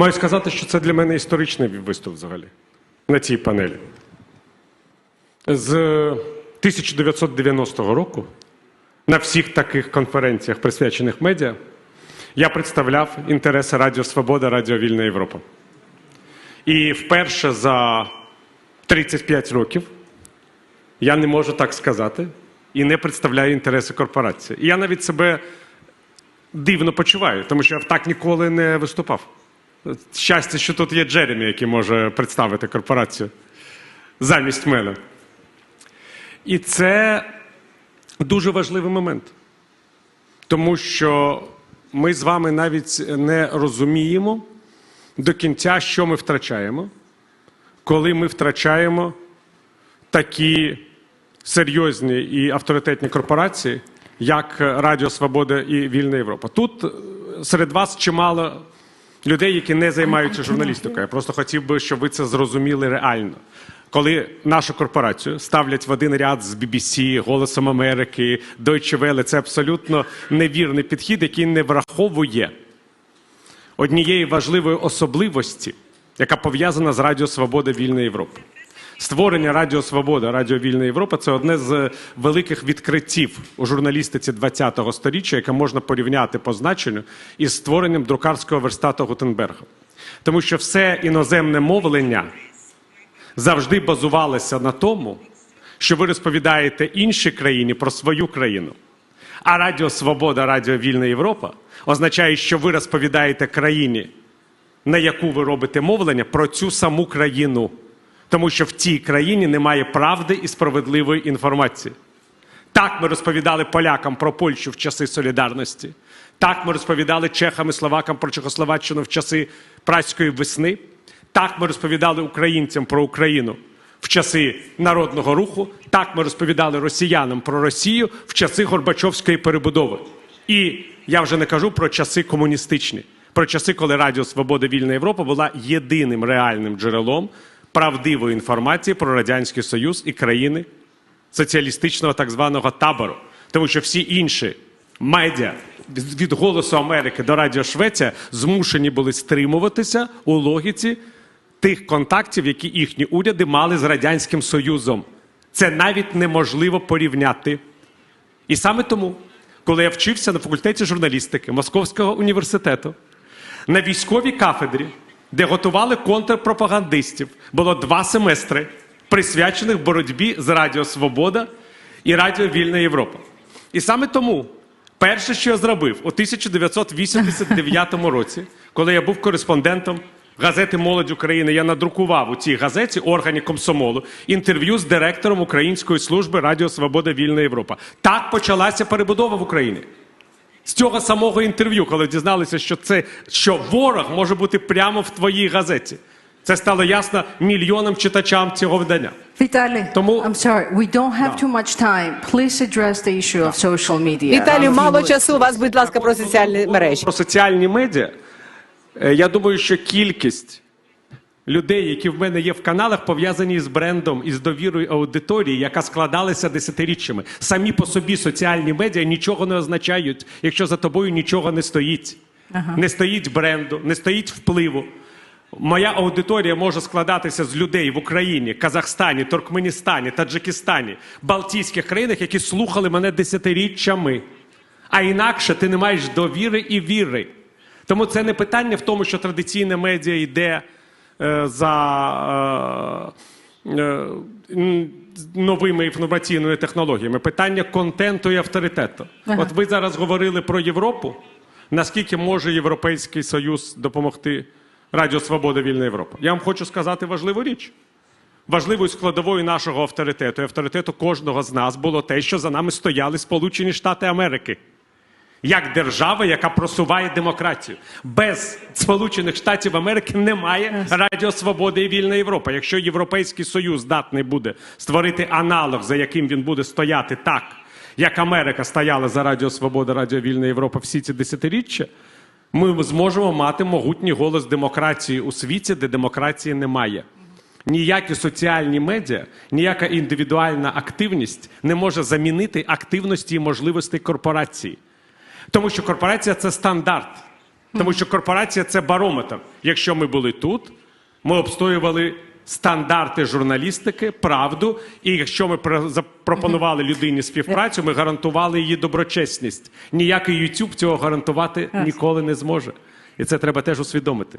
Маю сказати, що це для мене історичний виступ взагалі на цій панелі. З 1990 року на всіх таких конференціях, присвячених медіа, я представляв інтереси Радіо Свобода, Радіо Вільна Європа. І вперше за 35 років я не можу так сказати і не представляю інтереси корпорації. І я навіть себе дивно почуваю, тому що я так ніколи не виступав. Щастя, що тут є Джеремі, який може представити корпорацію замість мене. І це дуже важливий момент, тому що ми з вами навіть не розуміємо до кінця, що ми втрачаємо, коли ми втрачаємо такі серйозні і авторитетні корпорації, як Радіо Свобода і Вільна Європа. Тут е, серед вас чимало людей, які не займаються журналістикою. Я просто хотів би, щоб ви це зрозуміли реально. Коли нашу корпорацію ставлять в один ряд з BBC, Голосом Америки, Deutsche Welle, це абсолютно невірний підхід, який не враховує однієї важливої особливості, яка пов'язана з Радіо Свобода Вільної Європа. Створення Радіо Свобода, Радіо Вільна Європа це одне з великих відкриттів у журналістиці ХХ століття, яке можна порівняти по значенню із створенням друкарського верстату Гутенберга. Тому що все іноземне мовлення завжди базувалося на тому, що ви розповідаєте іншій країні про свою країну. А Радіо Свобода, Радіо Вільна Європа означає, що ви розповідаєте країні, на яку ви робите мовлення, про цю саму країну. Тому що в цій країні немає правди і справедливої інформації. Так ми розповідали полякам про Польщу в часи солідарності. Так ми розповідали чехам і словакам про Чехословаччину в часи праської весни. Так ми розповідали українцям про Україну в часи народного руху. Так ми розповідали росіянам про Росію в часи Горбачовської перебудови. І я вже не кажу про часи комуністичні, про часи, коли Радіо Свобода Вільна Європа була єдиним реальним джерелом правдивої інформації про Радянський Союз і країни соціалістичного так званого табору. Тому що всі інші медіа від Голосу Америки до Радіо Швеція змушені були стримуватися у логіці тих контактів, які їхні уряди мали з Радянським Союзом. Це навіть неможливо порівняти. І саме тому, коли я вчився на факультеті журналістики Московського університету, на військовій кафедрі, де готували контрпропагандистів, було два семестри, присвячених боротьбі з Радіо Свобода і Радіо Вільна Європа. І саме тому перше, що я зробив у 1989 році, коли я був кореспондентом газети Молодь України, я надрукував у цій газеті органі комсомолу інтерв'ю з директором Української служби Радіо Свобода Вільна Європа. Так почалася перебудова в Україні. З цього самого інтерв'ю, коли дізналися, що це що ворог може бути прямо в твоїй газеті. Це стало ясно мільйонам читачам цього видання. Vitaly, Тому- I'm sorry, we don't have too much time. Please address the issue of social media. Віталію, Um, мало часу. У Вас, будь ласка, про соціальні мережі. Про соціальні медіа. Е, Я думаю, що кількість людей, які в мене є в каналах, пов'язані з брендом і з довірою аудиторії, яка складалася десятиріччями. Самі по собі соціальні медіа нічого не означають, якщо за тобою нічого не стоїть. Не стоїть бренду, не стоїть впливу. Моя аудиторія може складатися з людей в Україні, Казахстані, Туркменістані, Таджикистані, Балтійських країнах, які слухали мене десятиріччями. А інакше ти не маєш довіри і віри. Тому це не питання в тому, що традиційне медіа йде за е, е, новими інформаційними технологіями. Питання контенту і авторитету. От ви зараз говорили про Європу. Наскільки може Європейський Союз допомогти Радіо Свобода Вільна Європа? Я вам хочу сказати важливу річ. Важливою складовою нашого авторитету і авторитету кожного з нас було те, що за нами стояли Сполучені Штати Америки як держава, яка просуває демократію. Без Сполучених Штатів Америки немає Радіо Свободи і Вільна Європа. Якщо Європейський Союз здатний буде створити аналог, за яким він буде стояти так, як Америка стояла за Радіо Свобода, Радіо Вільна Європа всі ці десятиріччя, ми зможемо мати могутній голос демократії у світі, де демократії немає. Ніякі соціальні медіа, ніяка індивідуальна активність не може замінити активності і можливостей корпорації. Тому що корпорація це стандарт. Тому що корпорація це барометр. Якщо ми були тут, ми обстоювали стандарти журналістики, правду. І якщо ми про- запропонували людині співпрацю, ми гарантували її доброчесність. Ніякий YouTube цього гарантувати ніколи не зможе. І це треба теж усвідомити.